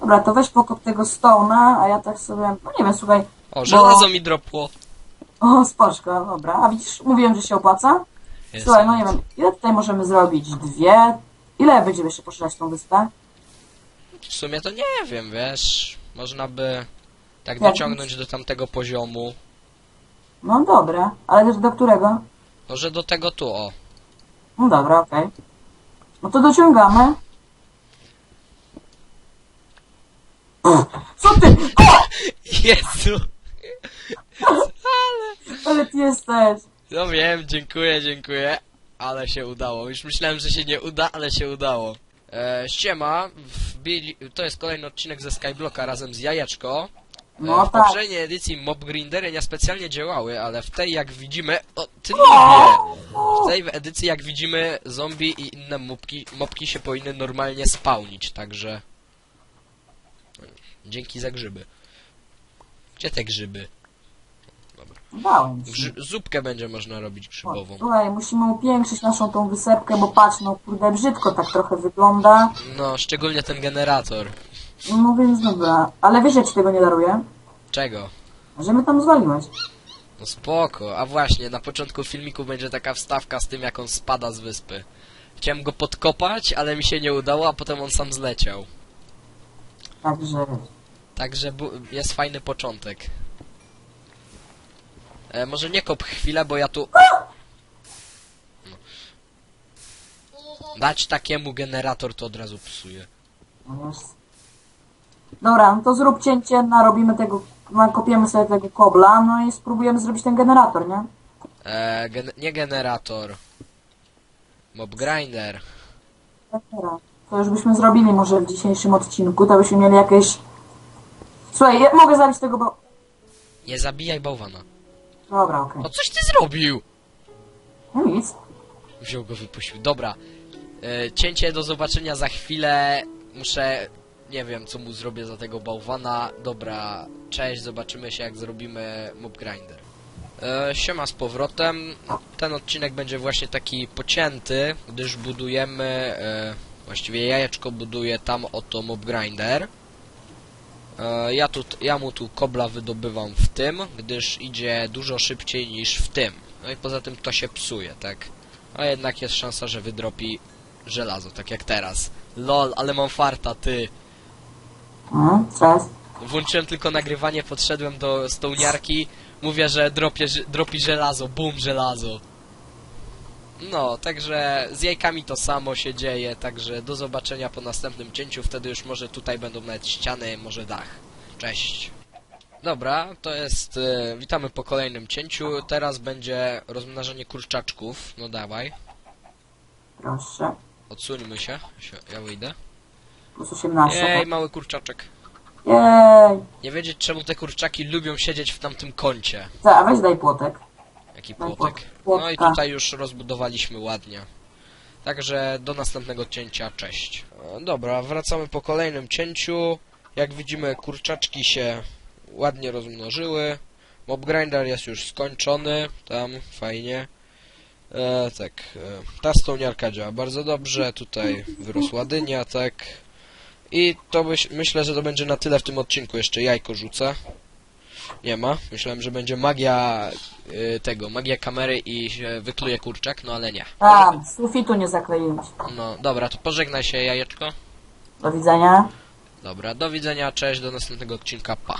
Dobra, to weź pokop tego stona, a ja tak sobie, no nie wiem, słuchaj. O, żelazo mi dropło. O, spoczko, dobra. A widzisz, mówiłem, że się opłaca? Jest. Słuchaj, no nie wiem, ile tutaj możemy zrobić? Dwie? Ile będziemy jeszcze poszerzać tą wyspę? W sumie to nie wiem, wiesz. Można by tak Jak dociągnąć do tamtego poziomu. No dobra, ale też do którego? Może do tego tu, o. No dobra, okej. No to dociągamy. Co ty? O! Jezu! Ale ty jesteś. No wiem, dziękuję, dziękuję. Ale się udało. Już myślałem, że się nie uda, ale się udało. E, ściema, wbili, to jest kolejny odcinek ze Skyblocka razem z Jajeczko. E, No w tak. poprzedniej edycji mob grindery niespecjalnie działały, ale w tej jak widzimy... O, ty nie! W tej edycji jak widzimy zombie i inne mobki, mobki się powinny normalnie spawnić, także... Dzięki za grzyby. Gdzie te grzyby? Dałem ci. Grzy zupkę będzie można robić O, grzybową. Słuchaj, musimy upiększyć naszą tą wysepkę, bo patrz, no kurde, brzydko tak trochę wygląda. No, szczególnie ten generator. No więc dobra, ale wiesz, ja ci tego nie daruję, Czego? że mnie tam zwaliłeś. No spoko, a właśnie, na początku filmiku będzie taka wstawka z tym, jak on spada z wyspy. Chciałem go podkopać, ale mi się nie udało, a potem on sam zleciał. Także, Także jest fajny początek. E, może nie kop chwilę, bo ja tu... Dać takiemu generator to od razu psuje. no. Dobra, no to zrób cięcie, narobimy tego, nakopiemy sobie tego kobla, no i spróbujemy zrobić ten generator, nie? E, gen nie generator. Mob grinder. Dobra. To już byśmy zrobili może w dzisiejszym odcinku, to byśmy mieli jakieś... Słuchaj, ja mogę zabić tego, bo... Nie zabijaj bałwana. Dobra, okej. O, coś ty zrobił! No nic. Wziął go, wypuścił. Dobra. E, cięcie do zobaczenia za chwilę. Muszę... Nie wiem, co mu zrobię za tego bałwana. Dobra, cześć, zobaczymy się jak zrobimy mob grinder. E, siema z powrotem. Ten odcinek będzie właśnie taki pocięty, gdyż budujemy... E, właściwie jajeczko buduje tam oto mob grinder. E, ja, tu, ja mu tu kobla wydobywam w tym, gdyż idzie dużo szybciej niż w tym. No i poza tym to się psuje, tak? A jednak jest szansa, że wydropi żelazo, tak jak teraz. Lol, ale mam farta, ty. No, cześć. Włączyłem tylko nagrywanie, podszedłem do stołniarki, mówię, że dropie, dropi żelazo, bum, żelazo. No, także z jajkami to samo się dzieje, także do zobaczenia po następnym cięciu, wtedy już może tutaj będą nawet ściany, może dach. Cześć. Dobra, to jest... E, witamy po kolejnym cięciu, teraz będzie rozmnażanie kurczaczków, no dawaj. Proszę. Odsuńmy się, ja wyjdę. Plus 18. Ej, mały kurczaczek. Jej. Nie wiedzieć czemu te kurczaki lubią siedzieć w tamtym kącie. Za, a weź daj płotek. Jaki płotek. płot- No i tutaj już rozbudowaliśmy ładnie. Także do następnego cięcia, cześć. E, Dobra, wracamy po kolejnym cięciu. Jak widzimy kurczaczki się ładnie rozmnożyły. Mob grinder jest już skończony, tam fajnie. E, tak, e, ta stołniarka działa bardzo dobrze, tutaj wyrosła dynia, tak. I to byś, myślę, że to będzie na tyle w tym odcinku. Jeszcze jajko rzucę. Nie ma. Myślałem, że będzie magia y, tego, magia kamery i się wykluje kurczak, no ale nie. A, sufitu nie zakleiłeś. No dobra, to pożegnaj się jajeczko. Do widzenia. Dobra, do widzenia, cześć, do następnego odcinka, pa.